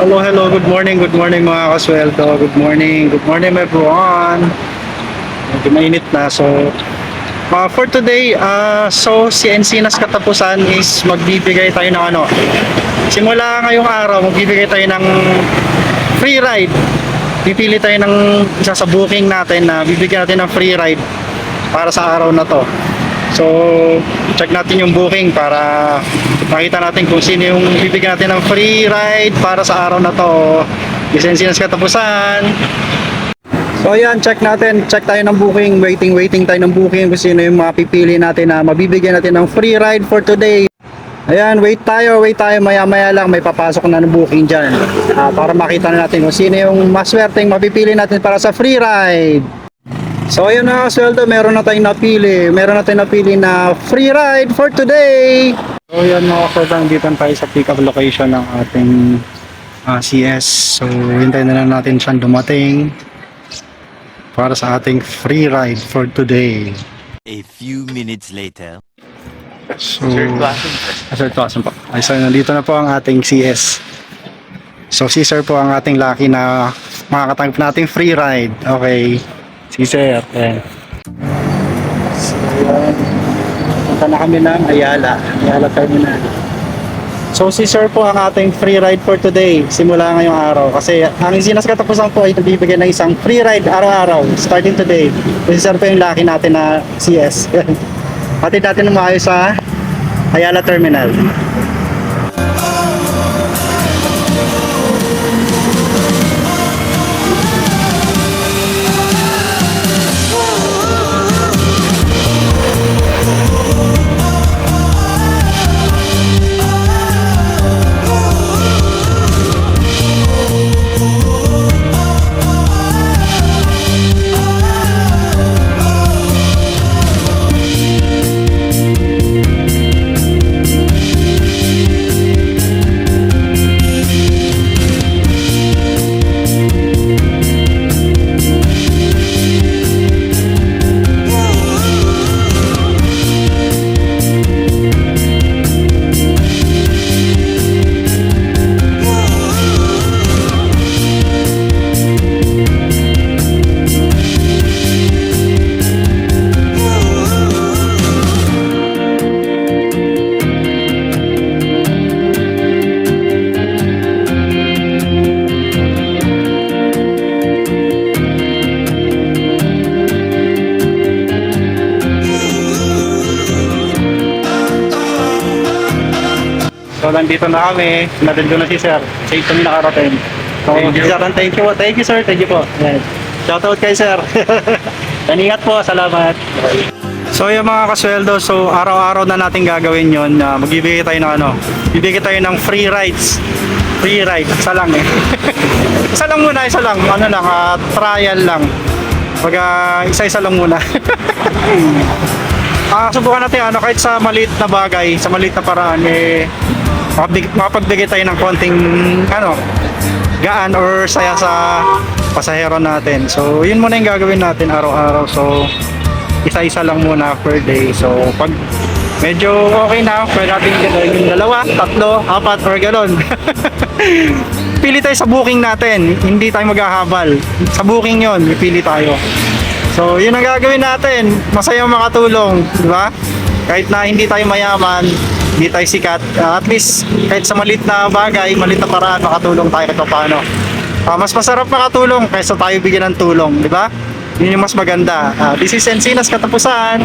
Hello, hello. Good morning, good morning mga kasweldo. Good morning, good morning everyone. Medyo mainit na. So, uh, for today, uh, so si Encinas Katapusan is magbibigay tayo ng ano. Simula ngayong araw, magbibigay tayo ng free ride. Pipili tayo ng isa sa booking natin na bibigyan natin ng free ride para sa araw na to. So, check natin yung booking para makita natin kung sino yung bibigyan natin ng free ride para sa araw na to. Lisensinas katapusan. So ayan, check natin. Check tayo ng booking. Waiting, waiting tayo ng booking kung sino yung mapipili natin na mabibigyan natin ng free ride for today. Ayan, wait tayo, wait tayo. Maya-maya lang may papasok na ng booking dyan. Ah, para makita na natin kung sino yung maswerteng mapipili natin para sa free ride. So ayun na sweldo, meron na tayong napili. Meron na tayong napili na free ride for today. So yan mga dito na tayo sa pick up location ng ating ah, CS. So hintayin na lang natin siyang dumating para sa ating free ride for today. A few minutes later. So, Sir Tuasan po. Ay, so nandito na po ang ating CS. So si Sir po ang ating lucky na makakatanggap nating free ride. Okay. Si Sir. Ayan. So, ayan. Punta na kami ng Ayala. Ayala Terminal. So si Sir po ang ating free ride for today simula ngayong araw kasi ang isinas katapusan po ay nagbibigay ng isang free ride araw-araw starting today. So si Sir po yung lucky natin na CS. Hatid natin ng maayos sa Ayala Terminal. So, nandito na kami. Natin ko na si Sir. Safe kami nakarating. So, Thank you. Sir, thank you po. Thank you, sir. Thank you po. Yan. Shoutout kay Sir. Ingat po. Salamat. So, yung mga kasweldo, so araw-araw na natin gagawin yon. Uh, magbibigay tayo ng ano, bibigay tayo ng free rides. Free ride. Isa lang eh. isa lang muna, isa lang. Ano lang, ah, trial lang. Pag ah, isa-isa lang muna. Subukan natin ano kahit sa maliit na bagay, sa maliit na paraan eh makapag- makapagbigay tayo ng konting ano gaan or saya sa pasahero natin. So, yun muna yung gagawin natin araw-araw. So, isa-isa lang muna per day. So, pag medyo okay na, pwede natin gano'n yung dalawa, tatlo, apat, or gano'n. Pili tayo sa booking natin. Hindi tayo maghahabal. Sa booking yon pipili tayo. So, yun ang gagawin natin. Masaya makatulong, di ba? Kahit na hindi tayo mayaman, hindi tayo sikat, uh, at least kahit sa malit na bagay, malit na paraan, makatulong tayo kahit paano. Ah, mas masarap makatulong kaysa tayo bigyan ng tulong, di ba? Yun yung mas maganda. Ah, this is Encinas Katapusan.